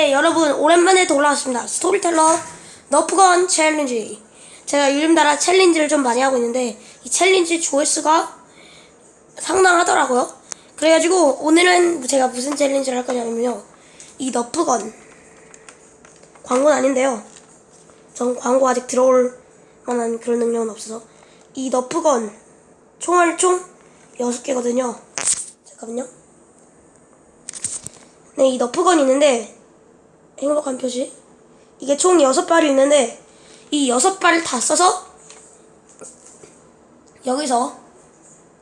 네, 여러분 오랜만에 돌아왔습니다. 스토리텔러 너프건 챌린지. 제가 요즘 따라 챌린지를 좀 많이 하고 있는데 이 챌린지 조회수가 상당하더라고요. 그래가지고 오늘은 제가 무슨 챌린지를 할 거냐면요. 이 너프건 광고는 아닌데요. 전 광고 아직 들어올 만한 그런 능력은 없어서 이 너프건 총알 총 6개거든요. 잠깐만요. 네, 이 너프건이 있는데 행복한 표시. 이게 총 6발이 있는데 이 6발을 다 써서 여기서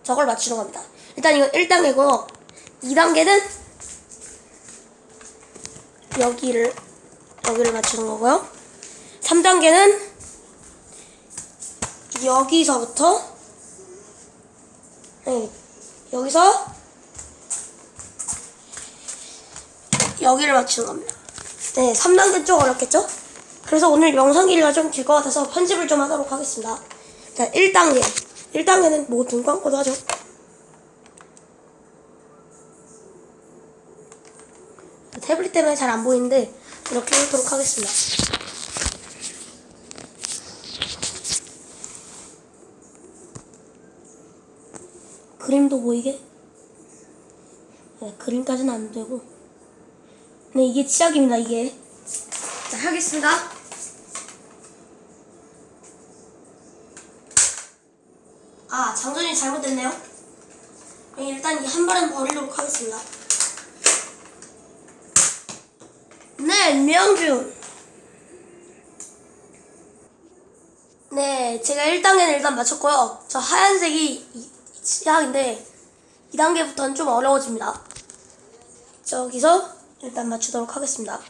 저걸 맞추는 겁니다. 일단 이건 1단계고요. 2단계는 여기를 여기를 맞추는 거고요. 3단계는 여기서부터 네, 여기서 여기를 맞추는 겁니다. 네, 3단계 좀 어렵겠죠? 그래서 오늘 영상 길이가 좀 길 것 같아서 편집을 좀 하도록 하겠습니다. 자, 1단계. 1단계는 뭐 눈 감고도 하죠. 태블릿 때문에 잘 안 보이는데 이렇게 하도록 하겠습니다. 그림도 보이게? 네, 그림까지는 안 되고. 네, 이게 시작입니다, 이게. 자, 하겠습니다. 아, 장전이 잘못됐네요. 네, 일단 이 한 발은 버리도록 하겠습니다. 네, 명준. 네, 제가 1단계는 일단 맞췄고요. 저 하얀색이 이- 시작인데 2단계부터는 좀 어려워집니다. 저기서 일단 맞추도록 하겠습니다.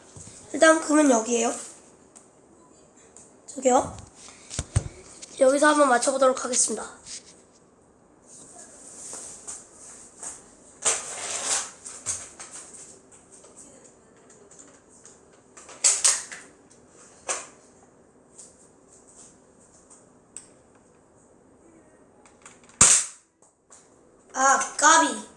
일단 금은 여기에요. 저기요. 여기서 한번 맞춰보도록 하겠습니다. 아, 까비.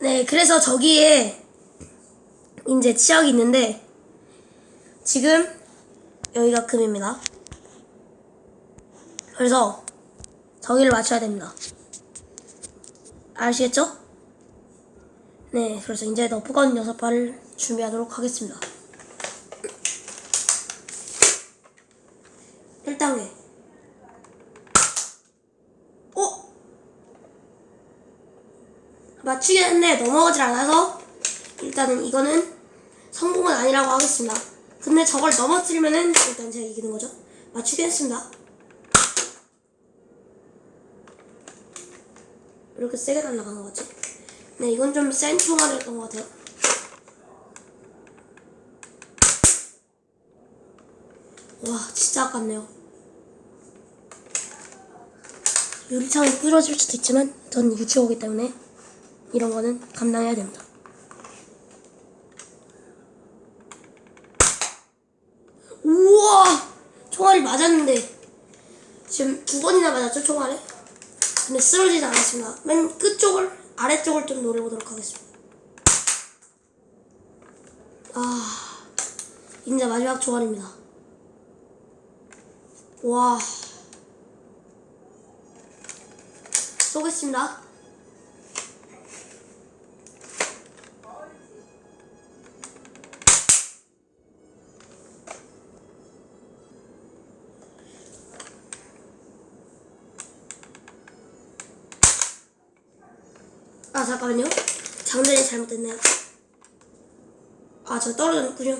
네, 그래서 저기에 이제 치약이 있는데 지금 여기가 금입니다. 그래서 저기를 맞춰야 됩니다. 아시겠죠? 네, 그래서 이제 너프건 여섯 발을 준비하도록 하겠습니다. 1단계. 어? 맞추긴 했는데 넘어가질 않아서 일단은 이거는 성공은 아니라고 하겠습니다. 근데 저걸 넘어뜨리면은 일단 제가 이기는 거죠. 맞추긴 했습니다. 이렇게 세게 날아간 것 같지? 네, 이건 좀 센 총알이었던 것 같아요. 와, 진짜 아깝네요. 유리창이 부러질 수도 있지만 전 유치원이기 때문에 이런 거는 감당해야 됩니다. 우와! 총알이 맞았는데 지금 두 번이나 맞았죠, 총알에? 근데 쓰러지지 않았습니다. 맨 끝쪽을, 아래쪽을 좀 노려보도록 하겠습니다. 아, 이제 마지막 총알입니다. 와. 쏘겠습니다. 아, 잠깐만요. 장전이 잘못됐네요. 아, 저 떨어졌군요.